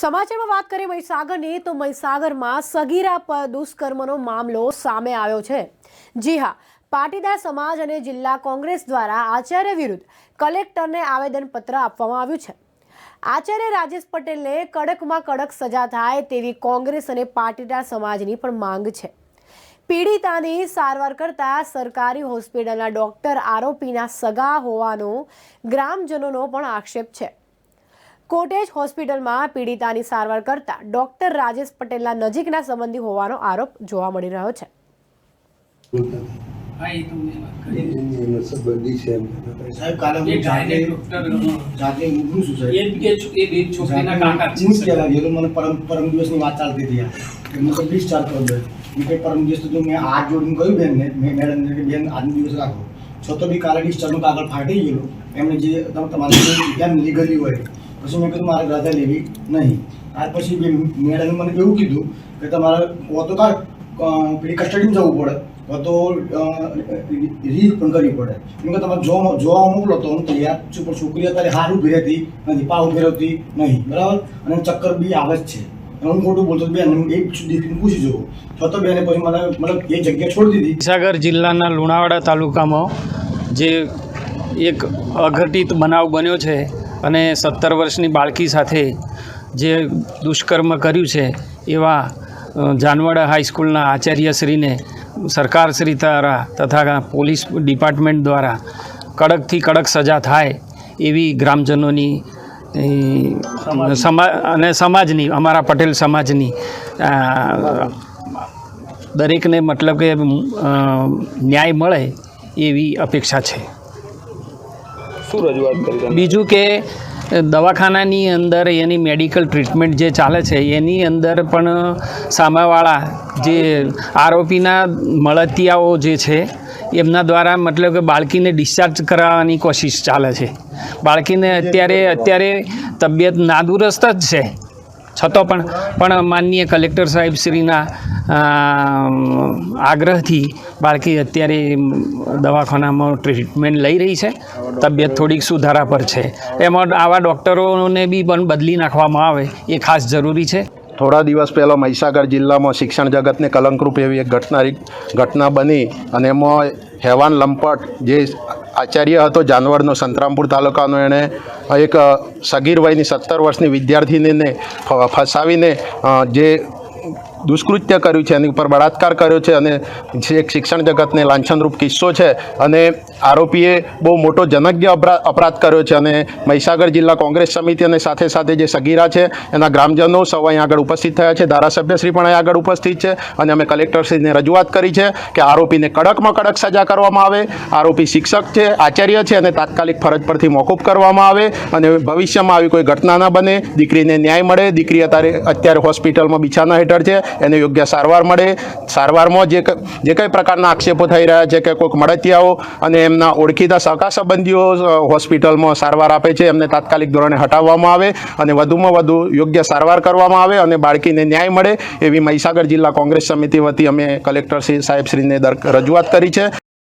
સમાચારમાં વાત કરીએ મહીસાગરની, તો મહીસાગરમાં સગીરા પર દુષ્કર્મનો મામલો સામે આવ્યો છે. જી હા, પાટીદાર સમાજ અને જિલ્લા કોંગ્રેસ દ્વારા આચાર્ય વિરુદ્ધ કલેક્ટરને આવેદનપત્ર આપવામાં આવ્યું છે. આચાર્ય રાજેશ પટેલને કડકમાં કડક સજા થાય તેવી કોંગ્રેસ અને પાટીદાર સમાજની પણ માંગ છે. પીડિતાની સારવાર કરતા સરકારી હોસ્પિટલના ડોક્ટર આરોપીના સગા હોવાનો ગ્રામજનોનો પણ આક્ષેપ છે. કોટેજ હોસ્પિટલમાં પીડિતાની સારવાર કરતા ડોક્ટર રાજેશ પટેલના નજીકના સંબંધી હોવાનો આરોપ જોવા મળી રહ્યો છે. પરમ પરમ દિવસની વાત ચાલતી હતી આ તો ડિસ્ચાર્જ કરો દે પરમ દિવસ તો મેં હાથ જોડીને કહ્યું બેનને મેં મેડમને કે બેન આજનો દિવસ રાખો. છતાં બી કાલે ડિસ્ચાર્જનું કાગળ ફાટી ગયેલું. એમને જે તમે તમારે જેમ લીગલી હોય પછી મેં કીધું, મારે રજા લેવી નહીં. ત્યાર પછી મેડમે મને એવું કીધું કે તમારે ઓ તો કાં પેલી કસ્ટડીમાં જવું પડે. ઓ તો રીત પણ કરવી પડે. કેમ કે તમારે જોવા જોવા મોકલો તો હું તૈયાર છું, પણ છોકરી અત્યારે હાર ઊભી નથી પા ઊભી નહીં. બરાબર? અને ચક્કર બી આવે જ છે. હું ખોટું બોલતો બેન એક દીકરીને પૂછી જવું છતાં બેને પછી મને મતલબ એ જગ્યા છોડી દીધી. મહીસાગર જિલ્લાના લુણાવાડા તાલુકામાં જે એક અઘટિત બનાવ બન્યો છે અને સત્તર વર્ષની બાળકી સાથે જે દુષ્કર્મ કર્યું છે, એવા જાનવાડા હાઈસ્કૂલના આચાર્યશ્રીને સરકારશ્રી દ્વારા તથા પોલીસ ડિપાર્ટમેન્ટ દ્વારા કડકથી કડક સજા થાય એવી ગ્રામજનોની સમા, અને સમાજની, અમારા પટેલ સમાજની દરેકને મતલબ કે ન્યાય મળે એવી અપેક્ષા છે. શું રજૂઆત કરી બીજું કે દવાખાનાની અંદર એની મેડિકલ ટ્રીટમેન્ટ જે ચાલે છે, એની અંદર પણ સામેવાળા જે આરોપીના મળતિયાઓ જે છે, એમના દ્વારા મતલબ કે બાળકીને ડિસ્ચાર્જ કરાવવાની કોશિશ ચાલે છે. બાળકીને અત્યારે અત્યારે તબિયત નાદુરસ્ત જ છે. છતાં પણ પણ માનનીય કલેક્ટર સાહેબ શ્રીના આગ્રહથી બાળકી અત્યારે દવાખાનામાં ટ્રીટમેન્ટ લઈ રહી છે. તબિયત થોડીક સુધારા પર છે. એમાં આવા ડૉક્ટરોને બી પણ બદલી નાખવામાં આવે એ ખાસ જરૂરી છે. થોડા દિવસ પહેલાં મહીસાગર જિલ્લામાં શિક્ષણ જગતને કલંકરૂપ એવી એક ઘટના ઘટના બની અને એમાં હેવાન લંપટ જે આચાર્ય હતો જાનવરનો સંતરામપુર તાલુકાનો. એણે એક સગીર વયની સત્તર વર્ષની વિદ્યાર્થીનીને ફસાવીને જે દુષ્કૃત્ય કર્યું છે, એની ઉપર બળાત્કાર કર્યો છે અને જે એક શિક્ષણ જગતને લાંછનરૂપ કિસ્સો છે અને આરોપીએ બહુ મોટો જનજ્ઞ અપરા- અપરાધ કર્યો છે અને મહીસાગર જિલ્લા કોંગ્રેસ સમિતિ અને સાથે સાથે જે સગીરા છે, એના ગ્રામજનો સૌ અહીં આગળ ઉપસ્થિત થયા છે, ધારાસભ્યશ્રી પણ અહીં આગળ ઉપસ્થિત છે અને અમે કલેક્ટરશ્રીને રજૂઆત કરી છે કે આરોપીને કડકમાં કડક સજા કરવામાં આવે, આરોપી શિક્ષક છે, આચાર્ય છે અને તાત્કાલિક ફરજ પરથી મોકૂફ કરવામાં આવે અને ભવિષ્યમાં આવી કોઈ ઘટના ન બને, દીકરીને ન્યાય મળે, દીકરી અત્યારે અત્યારે હોસ્પિટલમાં બિછાના હેઠળ છે એને યોગ્ય સારવાર મળે. સારવારમાં જે જે કંઈ પ્રકારના આક્ષેપો થઈ રહ્યા છે કે કોઈક મળતિયાઓ અને એમના ઓળખીતા સગા સંબંધીઓ હોસ્પિટલમાં સારવાર આપે છે, એમને તાત્કાલિક ધોરણે હટાવવામાં આવે અને વધુમાં વધુ યોગ્ય સારવાર કરવામાં આવે અને બાળકીને ન્યાય મળે, એવી મહીસાગર જિલ્લા કોંગ્રેસ સમિતિ વતી અમે કલેક્ટર શ્રી સાહેબશ્રીને રજૂઆત કરી છે.